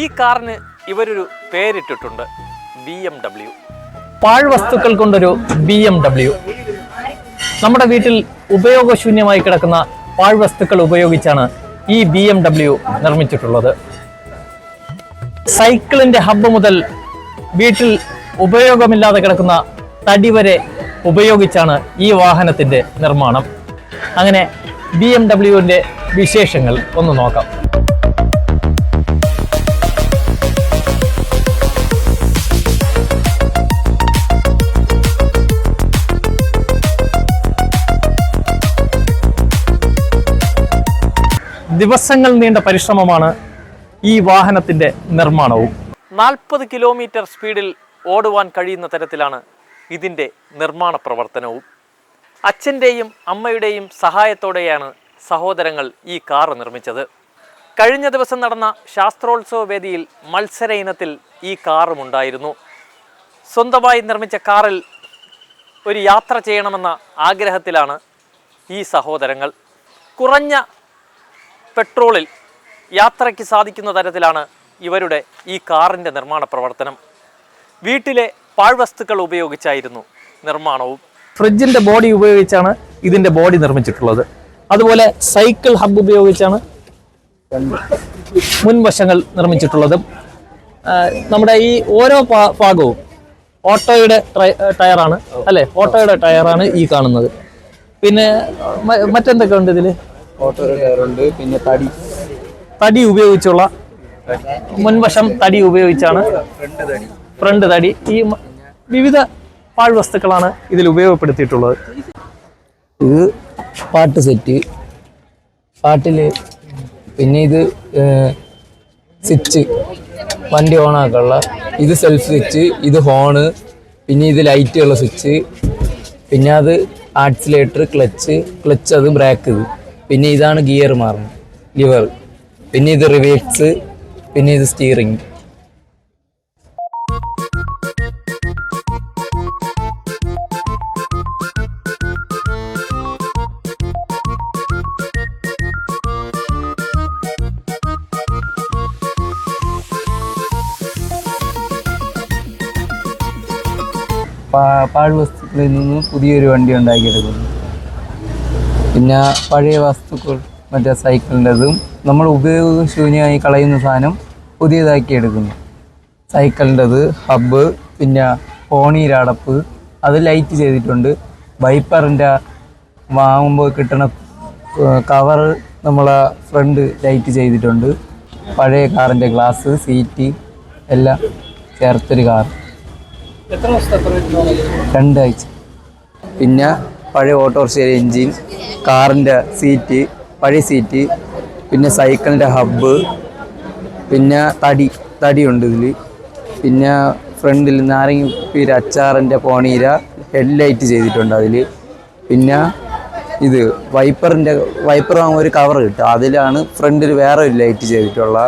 ഈ കാറിന് ഇവരൊരു പേരിട്ടിട്ടുണ്ട് ബി എം ഡബ്ല്യു. പാഴ്വസ്തുക്കൾ കൊണ്ടൊരു ബി എം ഡബ്ല്യു. നമ്മുടെ വീട്ടിൽ ഉപയോഗശൂന്യമായി കിടക്കുന്ന പാഴ്വസ്തുക്കൾ ഉപയോഗിച്ചാണ് ഈ ബി എം ഡബ്ല്യു നിർമ്മിച്ചിട്ടുള്ളത്. സൈക്കിളിന്റെ ഹബ്ബ് മുതൽ വീട്ടിൽ ഉപയോഗമില്ലാതെ കിടക്കുന്ന തടി വരെ ഉപയോഗിച്ചാണ് ഈ വാഹനത്തിന്റെ നിർമ്മാണം. അങ്ങനെ ബി എം ഡബ്ല്യുവിന്റെ വിശേഷങ്ങൾ ഒന്ന് നോക്കാം. ദിവസങ്ങൾ നീണ്ട പരിശ്രമമാണ് ഈ വാഹനത്തിന്റെ നിർമ്മാണവും. നാൽപ്പത് കിലോമീറ്റർ സ്പീഡിൽ ഓടുവാൻ കഴിയുന്ന തരത്തിലാണ് ഇതിന്റെ നിർമ്മാണ പ്രവർത്തനവും. അച്ഛന്റെയും അമ്മയുടെയും സഹായത്തോടെയാണ് സഹോദരങ്ങൾ ഈ കാർ നിർമ്മിച്ചത്. കഴിഞ്ഞ ദിവസം നടന്ന ശാസ്ത്രോത്സവ വേദിയിൽ മത്സര ഇനത്തിൽ ഈ കാറും ഉണ്ടായിരുന്നു. സ്വന്തമായി നിർമ്മിച്ച കാറിൽ ഒരു യാത്ര ചെയ്യണമെന്ന ആഗ്രഹത്തിലാണ് ഈ സഹോദരങ്ങൾ. കുറഞ്ഞ പെട്രോളിൽ യാത്രയ്ക്ക് സാധിക്കുന്ന തരത്തിലാണ് ഇവരുടെ ഈ കാറിന്റെ നിർമ്മാണ പ്രവർത്തനം. വീട്ടിലെ പാഴ്വസ്തുക്കൾ ഉപയോഗിച്ചായിരുന്നു നിർമ്മാണവും. ഫ്രിഡ്ജിന്റെ ബോഡി ഉപയോഗിച്ചാണ് ഇതിന്റെ ബോഡി നിർമ്മിച്ചിട്ടുള്ളത്. അതുപോലെ സൈക്കിൾ ഹബ് ഉപയോഗിച്ചാണ് മുൻവശങ്ങൾ നിർമ്മിച്ചിട്ടുള്ളതും. നമ്മുടെ ഈ ഓരോ ഭാഗവും ഓട്ടോയുടെ ടയറാണ് അല്ലേ? ഓട്ടോയുടെ ടയറാണ് ഈ കാണുന്നത്. പിന്നെ മറ്റെന്തൊക്കെ ഉണ്ട് ഇതിൽ? ടയറുണ്ട് പിന്നെ തടി. തടി ഉപയോഗിച്ചുള്ള മുൻവശം തടി ഉപയോഗിച്ചാണ് ഫ്രണ്ട് തടി. ഈ വിവിധ വിവിധ പാഴ്വസ്തുക്കളാണ് ഇതിൽ ഉപയോഗപ്പെടുത്തിയിട്ടുള്ളത്. ഇത് പാട്ട് സെറ്റ് പാട്ടിൽ പിന്നെ ഇത് സ്വിച്ച് വണ്ടി ഓൺ ആക്കാനുള്ള. ഇത് സെൽഫ് സ്വിച്ച് ഇത് ഹോണ് പിന്നെ ഇത് ലൈറ്റുള്ള സ്വിച്ച് പിന്നെ അത് ആക്സിലേറ്റർ ക്ലച്ച് ക്ലച്ച് അത് ബ്രേക്ക് ഇത്. പിന്നെ ഇതാണ് ഗിയർ മാറുന്നത്. ലിവർ പിന്നെ ഇത് റിവേഴ്സ് പിന്നെ ഇത് സ്റ്റിയറിംഗ് പാഴ് പാഴ്വസ്തുക്കളിൽ നിന്ന് പുതിയൊരു വണ്ടി ഉണ്ടാക്കിയെടുക്കുന്നു. പിന്നെ പഴയ വസ്തുക്കൾ മറ്റേ സൈക്കിളിന്റെതും നമ്മൾ ഉപയോഗശൂന്യമായി കളയുന്ന സാധനം പുതിയതാക്കി എടുക്കുന്നു. സൈക്കിളിന്റെത് ഹബ്ബ് പിന്നെ പോണീരടപ്പ് അത് ലൈറ്റ് ചെയ്തിട്ടുണ്ട്. വൈപ്പറിന്റെ വാങ്ങുമ്പോൾ കിട്ടണ കവർ നമ്മളെ ഫ്രണ്ട് ലൈറ്റ് ചെയ്തിട്ടുണ്ട്. പഴയ കാറിന്റെ ഗ്ലാസ് സീറ്റ് എല്ലാം ചേർത്തൊരു കാർ രണ്ടാഴ്ച. പിന്നെ പഴയ ഓട്ടോറിക്ഷയിലെ എൻജിൻ കാറിന്റെ സീറ്റ് പഴയ സീറ്റ് പിന്നെ സൈക്കിളിന്റെ ഹബ്ബ് പിന്നെ തടി തടിയുണ്ട് ഇതിൽ പിന്നെ ഫ്രണ്ടിൽ നാരങ്ങ പീര അച്ചാറിന്റെ പോണീര ഹെഡ്ലൈറ്റ് ചെയ്തിട്ടുണ്ട് അതിൽ പിന്നെ ഇത് വൈപ്പറിന്റെ വൈപ്പർ വാങ്ങുമ്പോൾ ഒരു കവർ കിട്ടും. അതിലാണ് ഫ്രണ്ടിൽ വേറെ ഒരു ലൈറ്റ് ചെയ്തിട്ടുള്ള.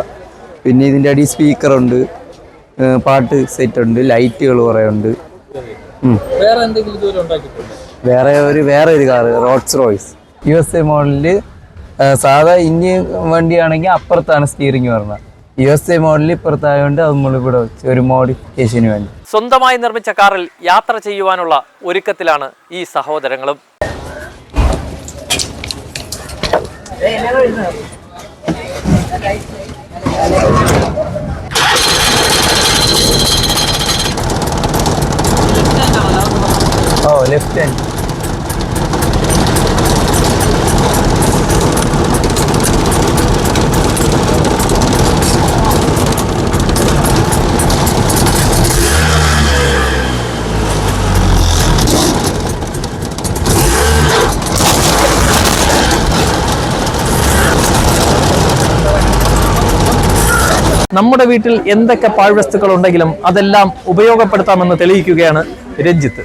പിന്നെ ഇതിന്റെ അടി സ്പീക്കറുണ്ട്. പാട്ട് സെറ്റ് ഉണ്ട് ലൈറ്റുകൾ കുറേ ഉണ്ട്. വേറെ ഒരു വേറെ ഒരു car Rolls Royce. U S A മോഡലിൽ സാധാ ഇന്ത്യൻ വണ്ടിയാണെങ്കിൽ അപ്പുറത്താണ് സ്റ്റിയറിംഗ് വരുന്നത് യു എസ് എ മോഡലിൽ ഇപ്പുറത്തായതുകൊണ്ട് അത് നമ്മളിവിടെ വെച്ച് ഒരു മോഡിഫിക്കേഷന് വേണ്ടി. സ്വന്തമായി നിർമ്മിച്ച കാറിൽ യാത്ര ചെയ്യുവാനുള്ള ഒരുക്കത്തിലാണ് ഈ സഹോദരങ്ങളും. ഓ ലെഫ്റ്റ് ഹാൻഡ് നമ്മുടെ വീട്ടിൽ എന്തൊക്കെ പാഴ്വസ്തുക്കൾ ഉണ്ടെങ്കിലും അതെല്ലാം ഉപയോഗപ്പെടുത്താമെന്ന് തെളിയിക്കുകയാണ് രഞ്ജിത്ത്.